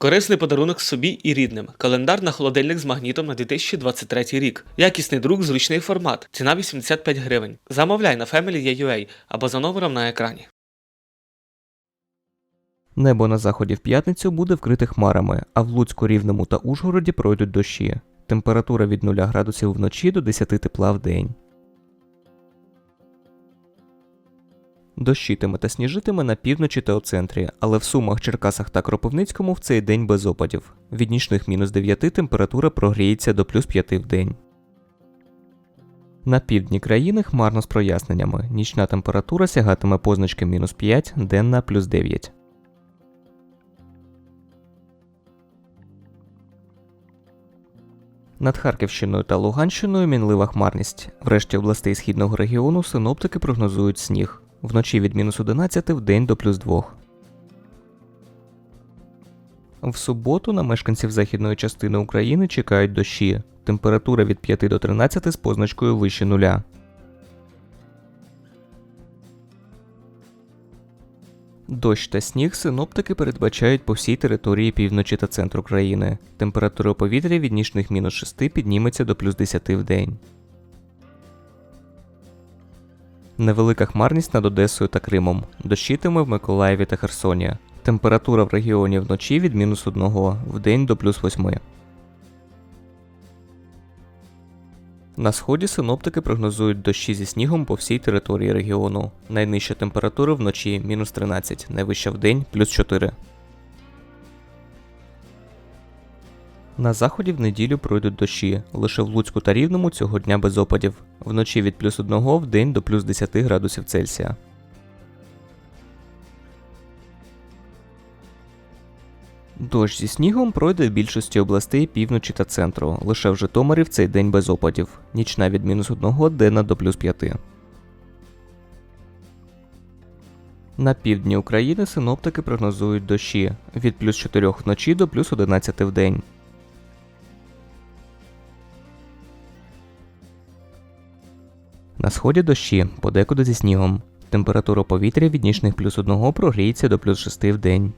Корисний подарунок собі і рідним. Календар на холодильник з магнітом на 2023 рік. Якісний друк, зручний формат. Ціна 85 гривень. Замовляй на Family.ua або за номером на екрані. Небо на заході в п'ятницю буде вкрите хмарами, а в Луцьку, Рівному та Ужгороді пройдуть дощі. Температура від 0 градусів вночі до 10 тепла в день. Дощитиме та сніжитиме на півночі та у центрі, але в Сумах, Черкасах та Кропивницькому в цей день без опадів. Від нічних мінус 9 температура прогріється до плюс 5 в день. На півдні країни хмарно з проясненнями. Нічна температура сягатиме позначки мінус 5, денна плюс 9. Над Харківщиною та Луганщиною мінлива хмарність. Врешті областей східного регіону синоптики прогнозують сніг. Вночі від мінус 11 в день до плюс 2. В суботу на мешканців західної частини України чекають дощі. Температура від 5 до 13 з позначкою вище нуля. Дощ та сніг синоптики передбачають по всій території півночі та центру країни. Температура повітря від нічних мінус 6 підніметься до плюс 10 в день. Невелика хмарність над Одесою та Кримом. Дощитиме в Миколаєві та Херсоні. Температура в регіоні вночі від мінус 1, в день до плюс 8. На сході синоптики прогнозують дощі зі снігом по всій території регіону. Найнижча температура вночі мінус 13, найвища в день плюс 4. На заході в неділю пройдуть дощі. Лише в Луцьку та Рівному цього дня без опадів. Вночі від плюс 1 в день до плюс 10 градусів Цельсія. Дощ зі снігом пройде в більшості областей півночі та центру. Лише в Житомирі в цей день без опадів. Нічна від мінус 1 денна до плюс 5. На півдні України синоптики прогнозують дощі від плюс 4 вночі до плюс 11 в день. На сході дощі, подекуди зі снігом. Температура повітря від нічних плюс 1 прогріється до плюс 6 в день.